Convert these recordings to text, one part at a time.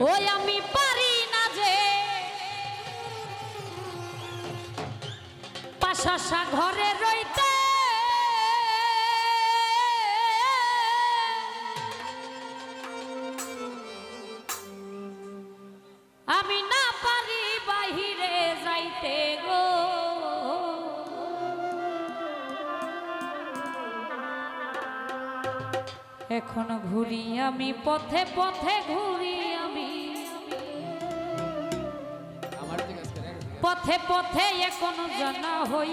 ওই আমি পারি না যে। পাশাশা ঘরে রইতে। আমি না পারি বাহিরে যাইতে গো। এখন ঘুরি আমি পথে পথে ঘুরি। পথে পথে এখন জানা হই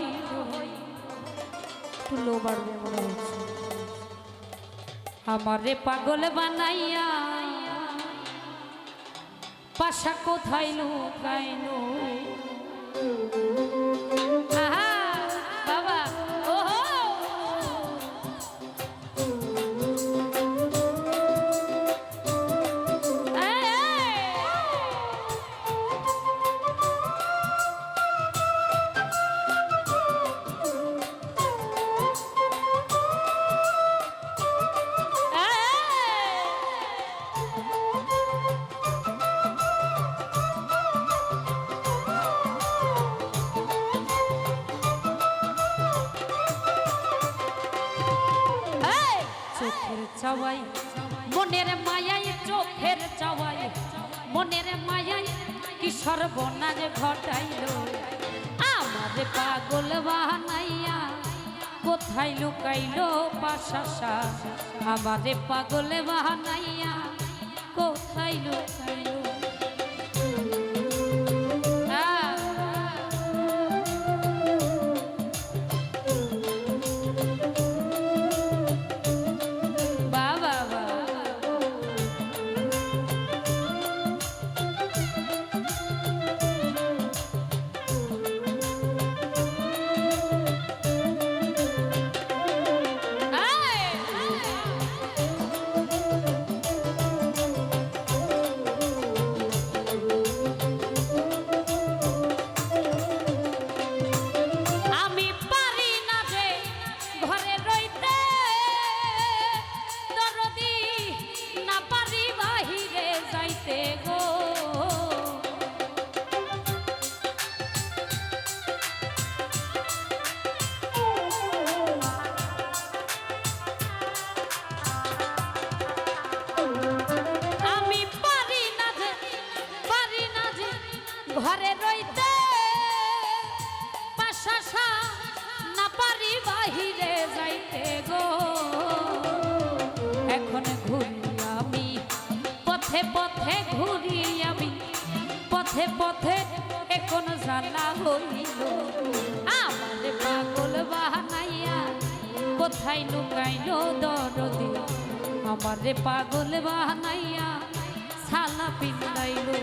তুলো বাড়বে মনে হচ্ছে। আমারে পাগল বানাইয়া পাশা কোথায় লুকাইলো? চাওয়াই। মনের মায়াই চোখের চাওয়াই। মনের মায়াই কি সর্বনাশ ঘটাইল? আমার পাগল বাহানাইয়া কোথায় লুকাইল পাশাশা? আমারে পাগল বাহানাইয়া কোথায় লুকাইলো? পথে ঘুরি আমি, পথে পথে এখন জানা হইল। আমার পাগল বাহানাইয়া কোথায় লুকাইলো দরদি? আমার পাগল বাহানাইয়া ছালা পিন্দাইলো।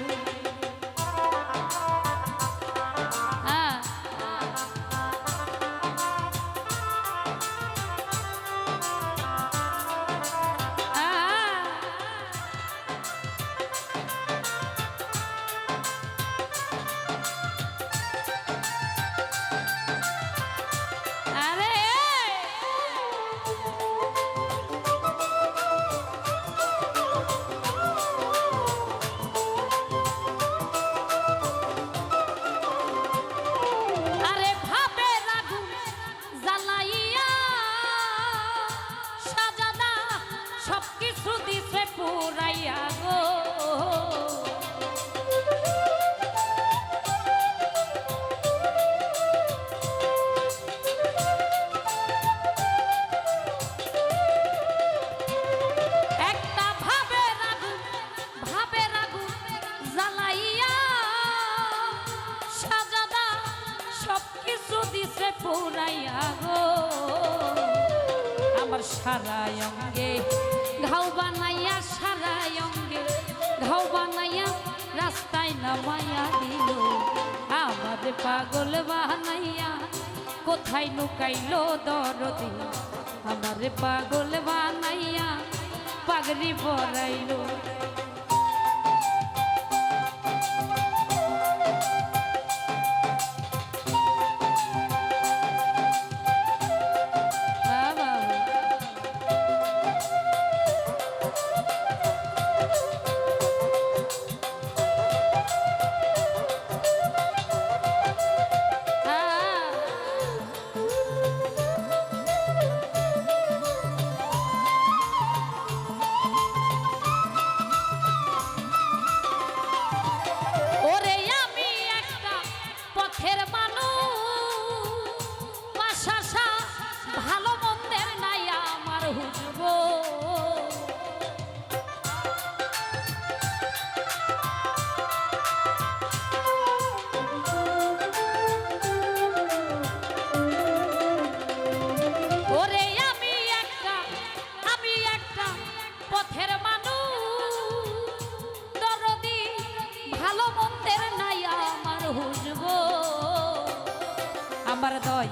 দিছে পুরাইয়া গো। আমার সারা অঙ্গে ঘাও বানাইয়া, সারা অঙ্গে ঘাও বানাইয়া, রাস্তায় নামাইয়া দিল। আমার পাগল বানাইয়া কোথায় লুকাইলো দরদি? আমার পাগল বানাইয়া পাগড়ি পরাইলো।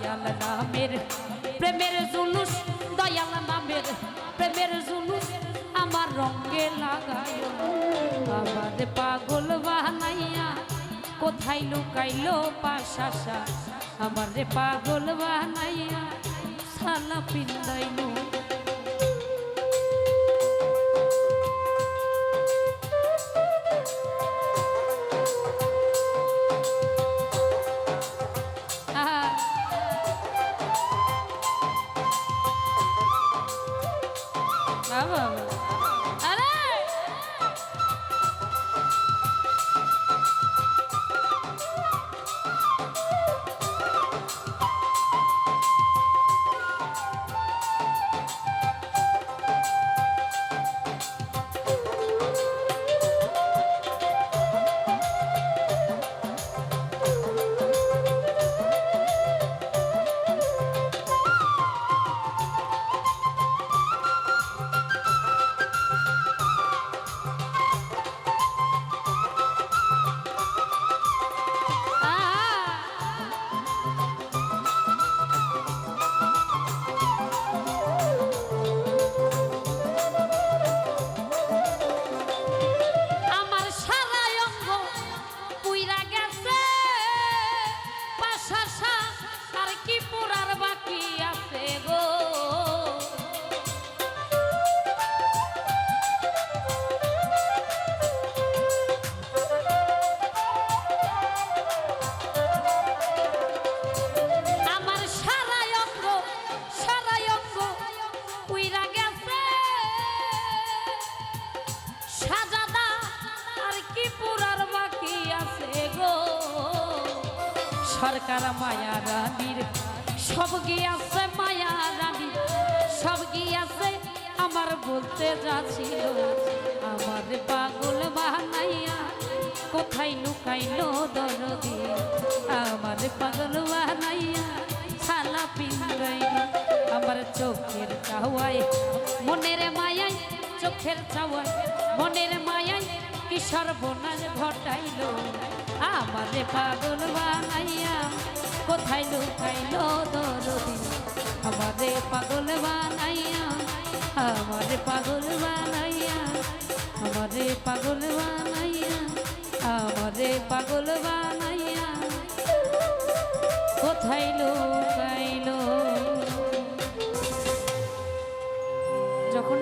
দয়াল নামের, প্রেমের জুলুস, দয়াল নামের, প্রেমের জুলুস আমার রঙে লাগায় আমার পাগল বানাইয়া কোথায় লুকাইলো পাশাশা? আমার রে পাগল বানাইয়া সালা পিন্দাইলো সরকার মায়া রানীর সব গিয়াছে মায়া রানী। সব গিয়াছে, আমার বলতে যাচ্ছিল আমার পাগল বানাইয়া কোথায় লুকাইলো দরদি? আমার পাগল বানাইয়া ছালা পিন্দাইলো আমার চোখের চাওয়ায়, মনের মায়ায়, চোখের চাওয়ায়, মনের মায়ায় কি সর্বনাশ ঘটাইলো? আমারে পাগল বানাইয়া, কোথায় লুকাইল দরদি? আমারে পাগল বানাইয়া, আমারে পাগল বানাইয়া, আমারে পাগল বানাইয়া, আমারে পাগল বানাইয়া, কোথায় লুকাইল